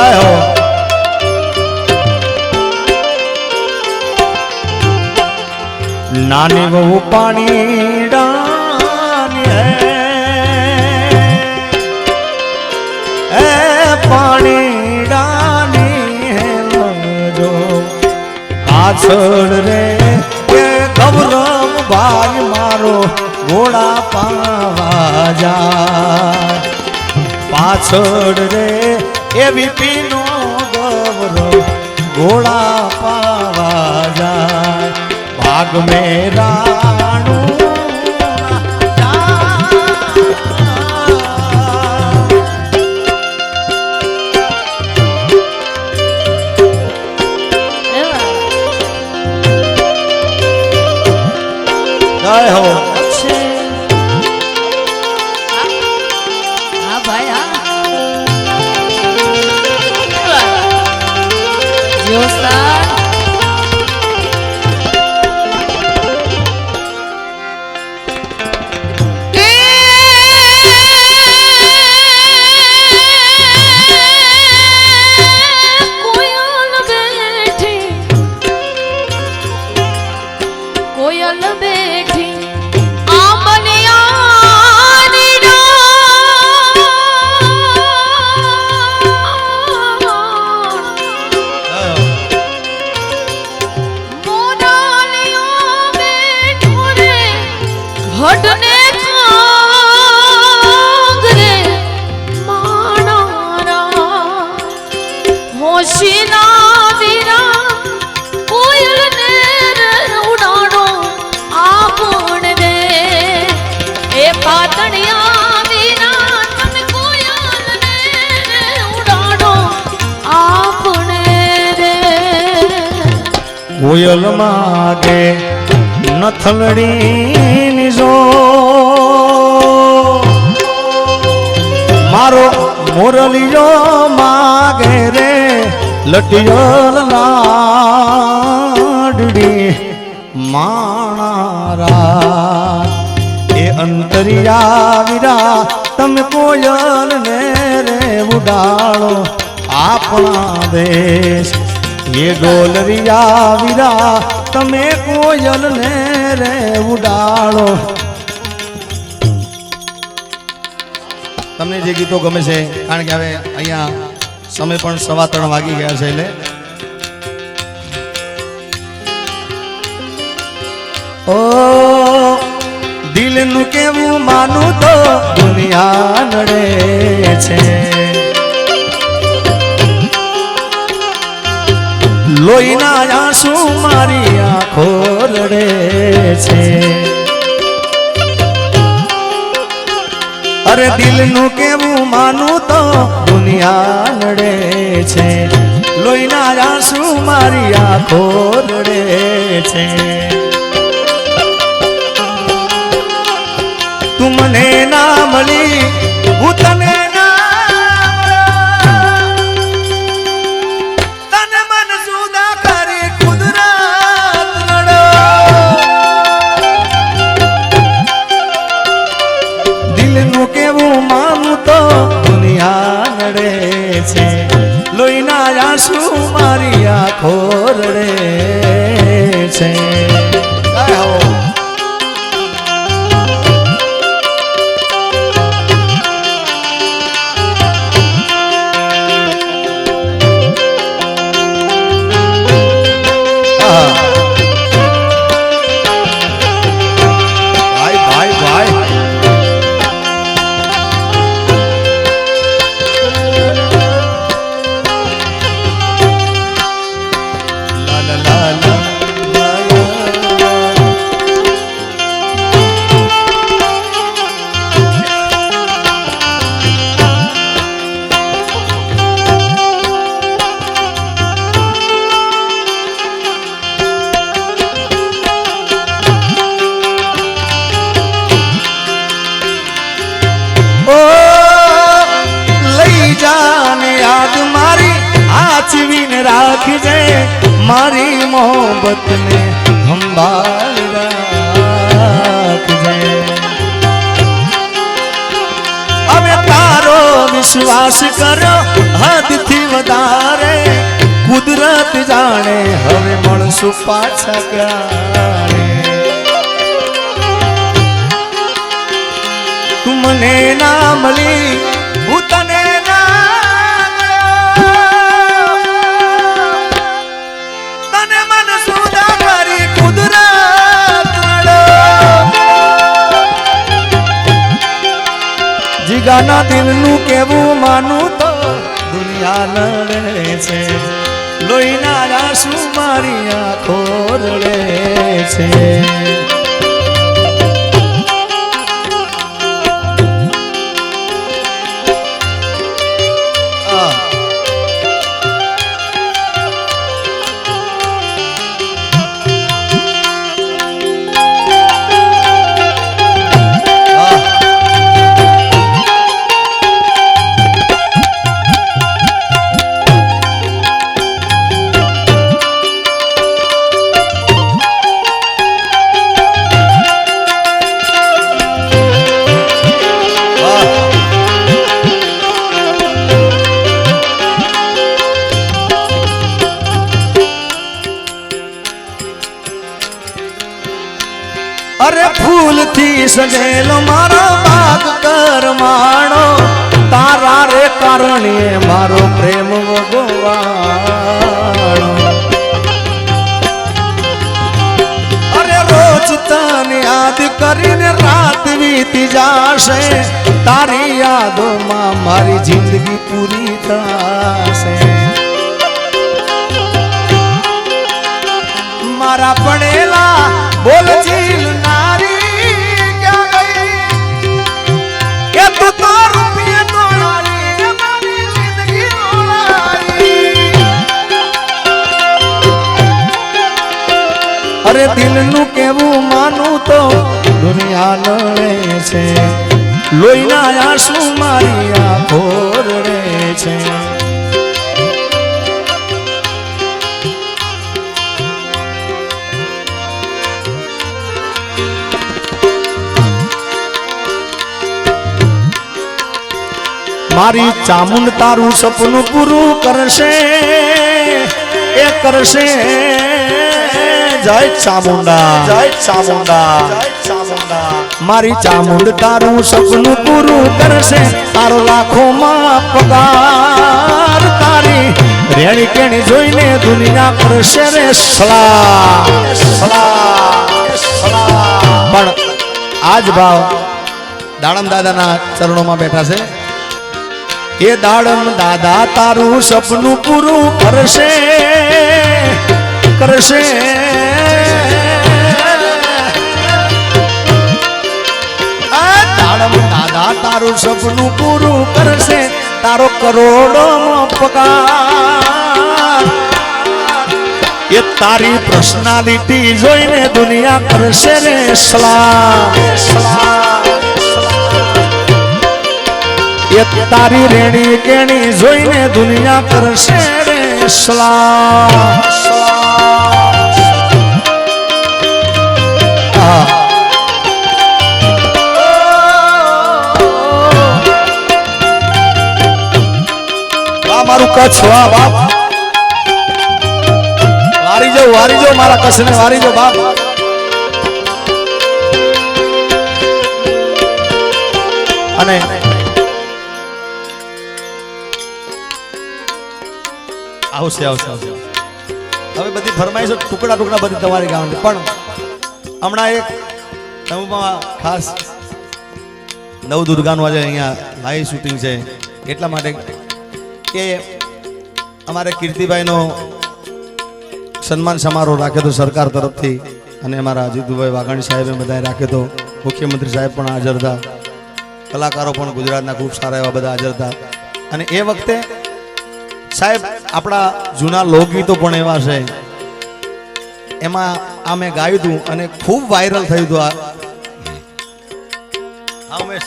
જય હો નાની બહુ પાણી પાણી ડાની હે પાછળ રે કે ગૌરવ ભાઈ મારો ઘોડા પાવા જા. પાછળ રે એવી પીનો ગૌરવ ઘોડા પાવા જાય. ભાગ મેરાણું gustado. કોયલ માગે નથલડી જો. મારો મોરલિયો માગે રે લટિયલ લાડડી માણારા. એ અંતરિયા વિરા તમે કોયલ ને રે ઉડાડો આપણા દેશ. એ ડોલરિયા વીરા, તમે કોયલ ને રે ઉડાડો. તમને જે ગીતો ગમે છે, કારણ કે હવે અહીંયા સમય પણ સવા ત્રણ વાગી ગયા છે એટલે. ઓ, દિલનું કેવું માનું તો દુનિયા નડે છે. લોહીના આંસુ મારી આંખો રડે છે. અરે દિલનું કેવું માનું તો દુનિયા નડે છે. લોહીના આંસુ મારી આંખો રડે છે. તું મને ના મળી, હું આંસુ મારી આંખો રડે છે. મારી મોહબ્બતને સંભાળ રાખજે અમે તારો વિશ્વાસ કરો, હદથી વધારે કુદરત જાણે, હવે મળશું પાછા ક્યારે? તું મને ના મળી હું જીગાના દિલનું કેવું માનું તો દુનિયા લડે છે લોહીના આંસુ મારી આંખો રડે છે અરે ફૂલથી સજેલો મારો બાગ કરમાણો તારા રે કારણે મારો પ્રેમ વગવાણો અરે રોજ તને યાદ કરીને રાત વીતી જાશે. તારી યાદોમાં મારી જિંદગી પૂરી થશે. મારા પડેલા અરે દિલનું કેવું માનું તો દુનિયા લડે છે. લોહીના આંસુ મારી આંખો રડે છે. મારી ચામુંડ તારું સપનું પૂરું કરશે. એ કરશે. જય ચામુંડા જય ચામુંડા મારી ચામુંડ તારું સપનું પૂરું કરશે તારો લાખોમાં પગાર. તારી રેણી કેણી જોઈને દુનિયા કરશે રે સલા પણ આજ ભાવ દાડમ દાદાના ચરણોમાં બેઠા છે. એ દાડમ દાદા તારું સપનું પૂરું કરશે. કરશે. દાદા તારું સપનું પૂરું કરશે. તારો કરોડો પગાર. એ તારી પર્સનાલિટી જોઈને દુનિયા કરશે રે સલામ. એ તારી રેણી કેણી જોઈને દુનિયા કરશે રે સલામ. મારું કચ્છ, વાહ બાપ વારી જાઓ વારી જાઓ મારા કચ્છને વારી જાઓ, બાપ. અને આવશે આવશે આવશે. હવે બધી ફરમાઈશો ટુકડા ટુકડા બધી તમારી ગાવાની પણ હમણાં એક નવમાં ખાસ નવ દુર્ગાનું આજે અહીંયા લાઈવ શૂટિંગ છે. એટલા માટે કે અમારે કીર્તિભાઈનો સન્માન સમારોહ રાખ્યો હતો સરકાર તરફથી અને અમારા અજીતભાઈ વાઘાણી સાહેબે બધાએ રાખ્યો હતો. મુખ્યમંત્રી સાહેબ પણ હાજર હતા. કલાકારો પણ ગુજરાતના ખૂબ સારા એવા બધા હાજર હતા. અને એ વખતે સાહેબ, આપણા જૂના લોકગીતો પણ એવા છે. એમાં આ મેં ગાયું હતું અને ખૂબ વાયરલ થયું હતું આ. ઉમેશ.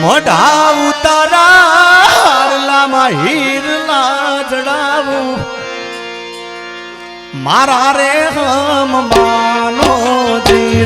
મોઢા ઉતારા હીરલા જડાવું. મારા રે હમ માનો જી.